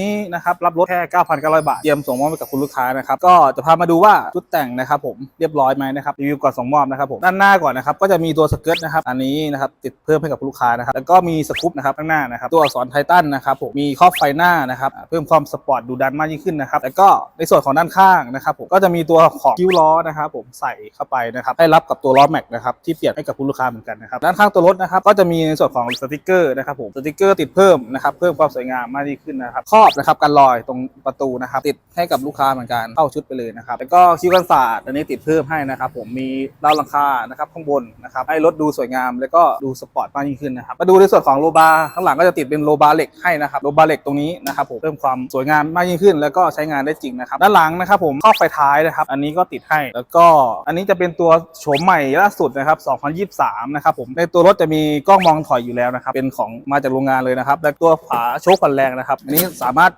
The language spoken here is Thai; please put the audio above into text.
นี้นะครับรับรถแค่ 9,900 บาท เตรียมส่งมอบให้กับคุณลูกค้านะครับ ก็จะพามาดูว่าชุดแต่งนะครับผมเรียบร้อยไหมนะครับรีวิวก่อนส่งมอบนะครับผมด้านหน้าก่อนนะครับก็จะมีตัวสเกิร์ตนะครับอันนี้นะครับติดเพิ่มให้กับคุณลูกค้านะครับแล้วก็มีสกู๊ปนะครับข้างหน้านะครับตัวอักษรไททันนะครับผมมีครอบไฟหน้านะครับเพิ่มความสปอร์ตดูดันมากยิ่งขึ้นนะครับแล้วก็ในส่วนของด้านข้างนะครับผมก็จะมีตัวของคิ้วล้อนะครับผมใส่เข้าไปนะครับให้รับกับตัวล้อแม็กนะครับที่เปลี่ยนให้กับคุณลูกค้าเหมือนกันนะครับด้านข้างตัวรถนะครับก็จะมีในส่วนของสติกเกอร์นะครับผมสติกเกอร์ติดเพิ่มนะครับเพิ่มความสวยงามมากยิ่งขึ้นนะครับครอบนะครับกันรอยตรงประตูนะครับติดให้กับลูกค้าเหมือนกันเข้าชุดไปเลยนะครับแล้วก็คิ้วกันศาสตร์อันนี้ติดเพิ่มให้นะครับผมมีราวหลังคานะครับข้างบนนะครับให้รถดูสวยงาม แล้วก็ดูสปอร์ตมากยิ่งขึ้นนะครับมาดูในส่วนของโลบาร์ข้างหลังก็จะติดเป็นโลบาร์เหล็กให้นะครับโลบาร์เหล็กตรงนี้นะครับผมเพิ่มความสวยงามมากยิ่งขึ้น แล้วก็ใช้งานได้จริงนะครับด้านหลังนะครับผมครอไฟท้ายนะครับอันนี้ก็ติดให้แล้วก็อันนี้จะเป็นตัวโฉมใหม่ล่าสุดนะครับ 2023 นะครับผมในตัวรถจะมีกล้องมองถอยอยู่แล้วนะครับเป็นของมาจากโรงงานเลยนะครับและตัวฝาโชคพันแรงนะครับอันนี้สามารถ